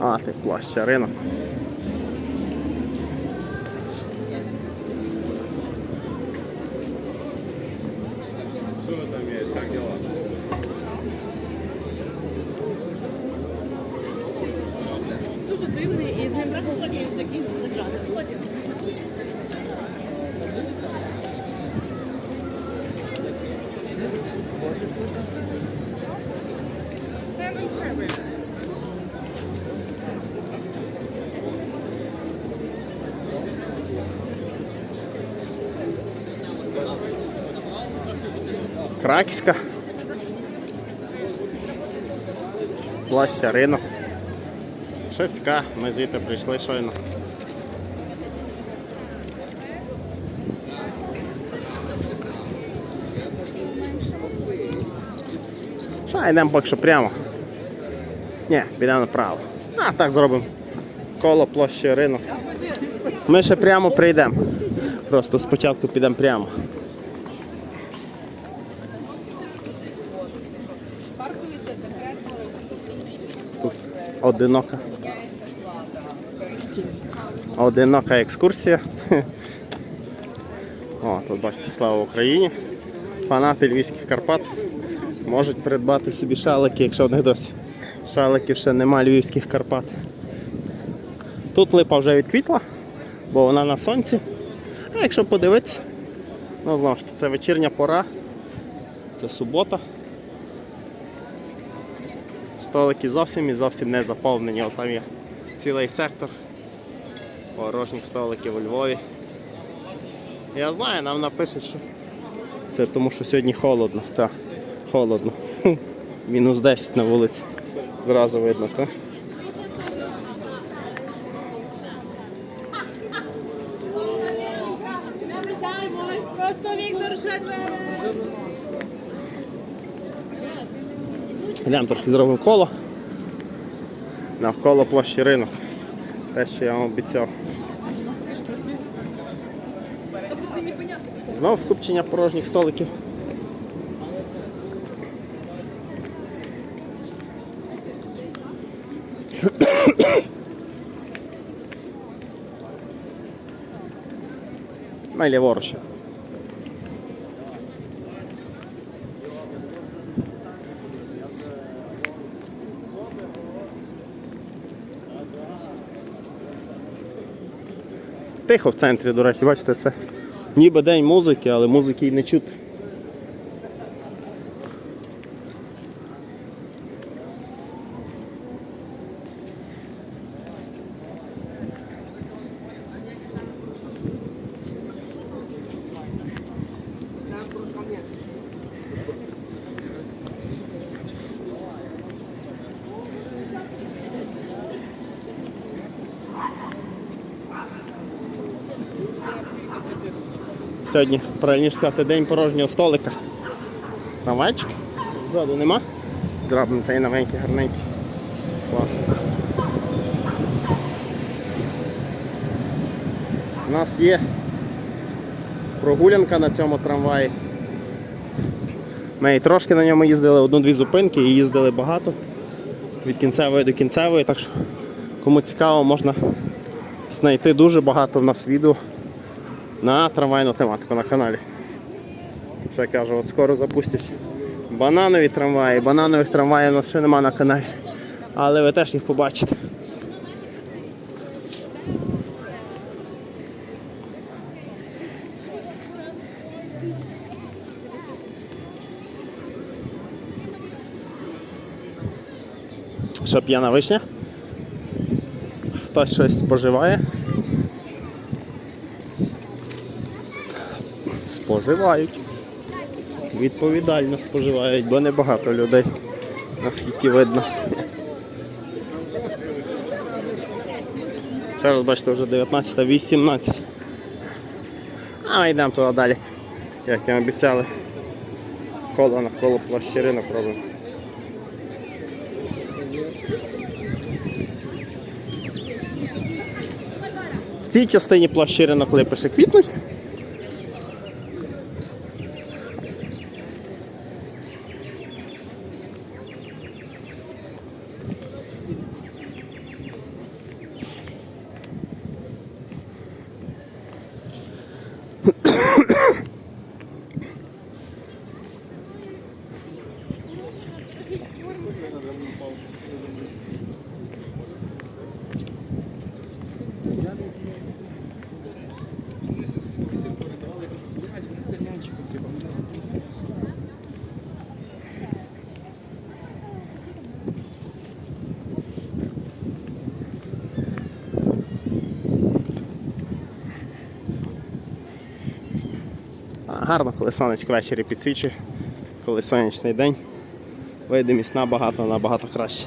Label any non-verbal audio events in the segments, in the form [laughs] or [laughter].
А, ти площа ринок. Дуже дивний і з ним приходять закінчили грати. Краківська. Площа ринок. Шевська, ми звідти прийшли щойно. Що, йдемо поки що прямо. Ні, підемо направо. А так зробимо. Коло площі ринок. Ми ще прямо прийдемо. Просто спочатку підемо прямо. Тут одинока. Одинока екскурсія. [laughs] О, тут бачите, слава Україні. Фанати Львівських Карпат можуть придбати собі шалики, якщо в них досі шаликів ще нема Львівських Карпат. Тут липа вже відквітла, бо вона на сонці. А якщо подивитися, ну знову ж таки, це вечірня пора, це субота. Столики зовсім і зовсім не заповнені. От там є цілий сектор порожніх столиків у Львові. Я знаю, нам напишуть, що це тому, що сьогодні холодно. Так, холодно. Мінус 10 на вулиці. Зразу видно, так? Просто Віктор Шедлер. Йдемо трошки зробимо коло. Навколо площі ринок. Те, що я вам обіцяв. Знову скупчення порожніх столиків. [coughs] Ми ліворуч. Тихо в центрі, до речі, бачите, це ніби день музики, але музики й не чути. Сьогодні, правильніше сказати, день порожнього столика. Трамвайчик. Ззаду нема. Зробимо цей новенький, гарненький. Клас. У нас є прогулянка на цьому трамваї. Ми і трошки на ньому їздили, одну-дві зупинки і їздили багато. Від кінцевої до кінцевої, так що кому цікаво, можна знайти дуже багато в нас відео на трамвайну тематику на каналі. Ще кажу, от скоро запустять бананові трамваї. Бананових трамваїв у нас ще нема на каналі. Але ви теж їх побачите. Що п'яна вишня? Хтось щось споживає. Споживають. Відповідально споживають, бо небагато людей, наскільки видно. Ще раз бачите, вже 19-18. А ми йдемо туди далі. Як і обіцяли. Коло навколо площі ринок робимо. В цій частині площі ринок липи квітнуть. Гарно, коли сонечко ввечері підсвічує, коли сонячний день. Видимість набагато набагато краще.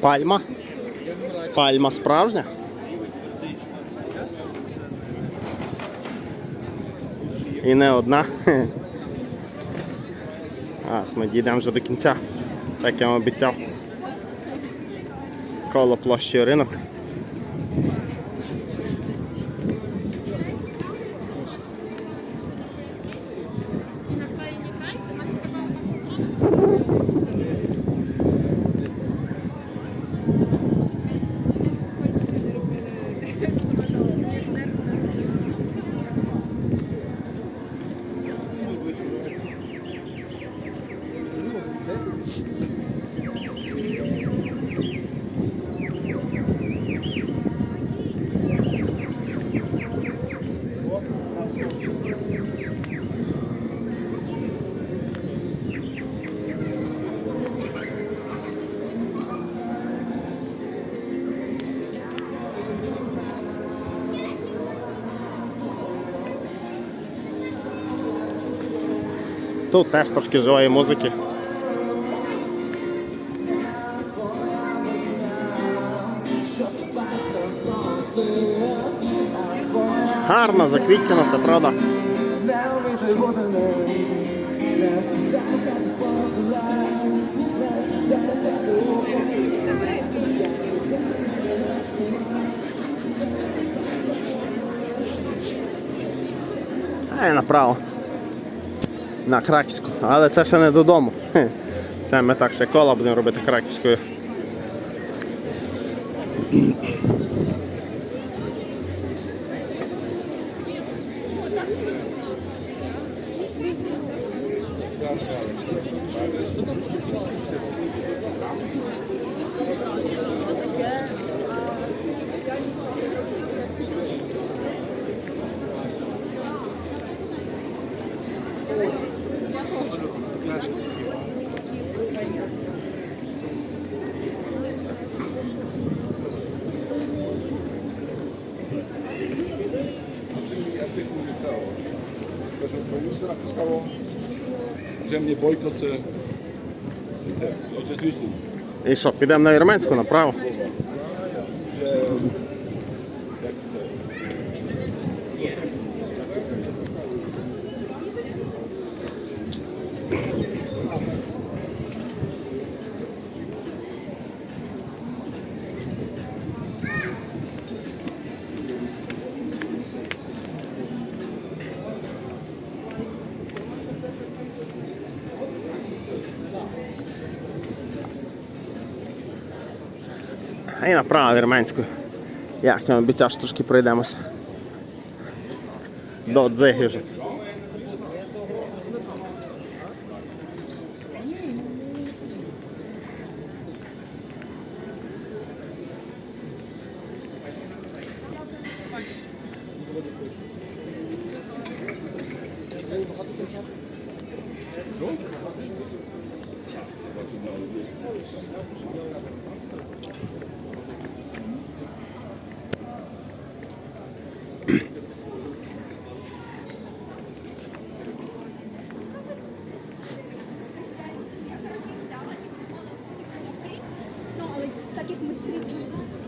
Пальма. Пальма справжня. І не одна. [laughs] А, ми дійдемо вже до кінця, так я вам обіцяв. Коло площі ринок. Тут теж трошки живої музики. Гарно заквітчено все, правда? А і направо. На Краківську. Але це ще не додому. Це ми так ще кола будемо робити краківською. Proszę Państwa, napisało, że mnie bojkot це те, оце І що, підемо на Вірменську А і направо вірменською. Як я обіцяв, що трошки пройдемося. До Дзиги вже. Ну, але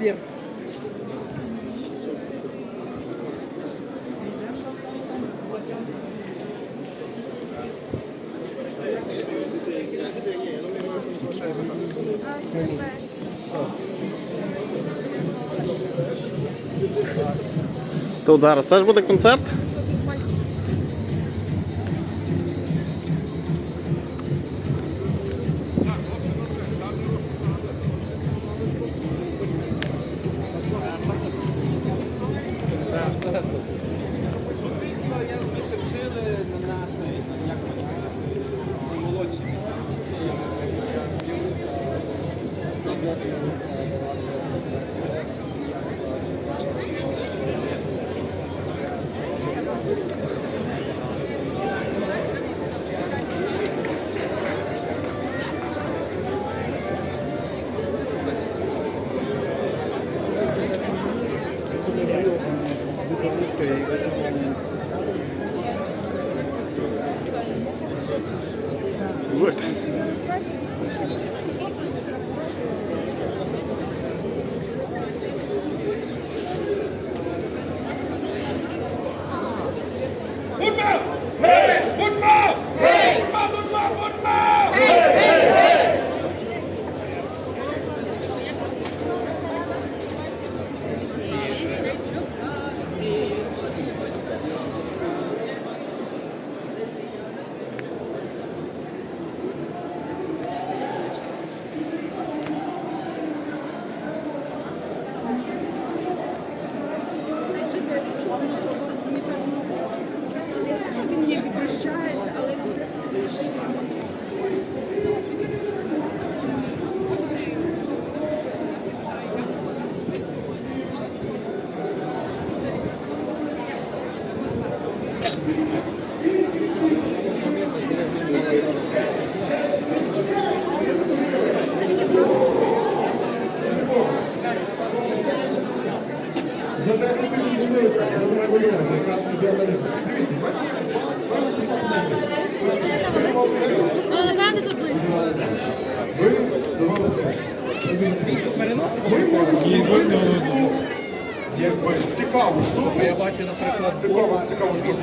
Сбер. Thank you. Тут зараз теж буде концерт. Cristo. За Ви давали тест. Ми можемо зробити якби цікаву штуку. Я бачу, наприклад, цікаву, цікаву штуку.